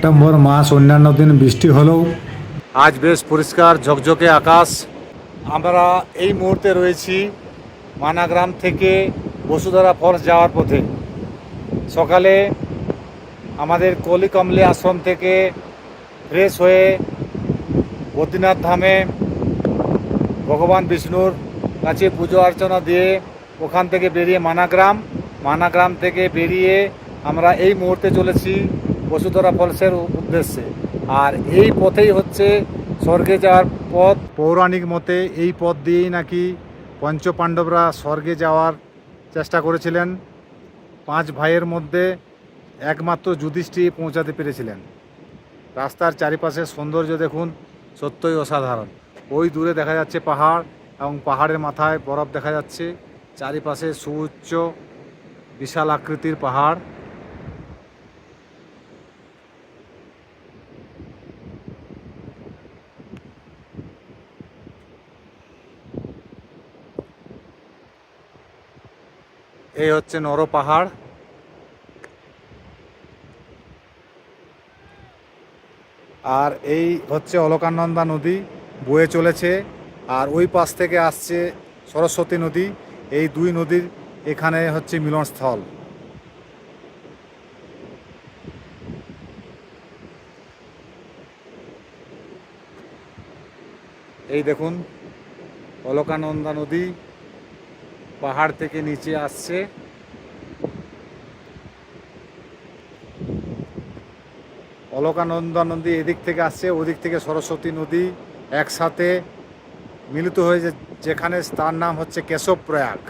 September মাস অন্যান্য দিন বৃষ্টি হলেও আজ বেশ পরিষ্কার ঝকঝকে আকাশ। আমরা এই মুহূর্তে রয়েছি মানাগ্রাম থেকে বসুধারা ফলস যাওয়ার পথে। সকালে আমাদের কলিকমলি আশ্রম থেকে ফ্রেশ হয়ে বদ্রীনাথ ধামে ভগবান বিষ্ণুর কাছে পুজো অর্চনা দিয়ে ওখান থেকে বেরিয়ে মানাগ্রাম মানাগ্রাম থেকে বেরিয়ে আমরা এই মুহূর্তে চলেছি বসুধরা ফলসের উদ্দেশ্যে। আর এই পথেই হচ্ছে স্বর্গে যাওয়ার পথ। পৌরাণিক মতে এই পথ দিয়েই নাকি পঞ্চপাণ্ডবরা স্বর্গে যাওয়ার চেষ্টা করেছিলেন। পাঁচ ভাইয়ের মধ্যে একমাত্র যুধিষ্ঠির পৌঁছাতে পেরেছিলেন। রাস্তার চারিপাশে সৌন্দর্য দেখুন, সত্যই অসাধারণ। ওই দূরে দেখা যাচ্ছে পাহাড় এবং পাহাড়ের মাথায় বরফ দেখা যাচ্ছে। চারিপাশে সুউচ্চ, বিশাল আকৃতির পাহাড়। এই হচ্ছে নর পাহাড়। আর এই হচ্ছে অলকানন্দা নদী, বয়ে চলেছে। আর ওই পাশ থেকে আসছে সরস্বতী নদী। এই দুই নদীর এখানে হচ্ছে মিলনস্থল। এই দেখুন, অলকানন্দা নদী। পাহাড় থেকে নিচে আসছে। অলকানন্দা নদী এদিক থেকে আসছে, ওদিক থেকে সরস্বতী নদী একসাথে মিলিত হয়েছে, যেখানে তার নাম হচ্ছে কেশব প্রয়াগ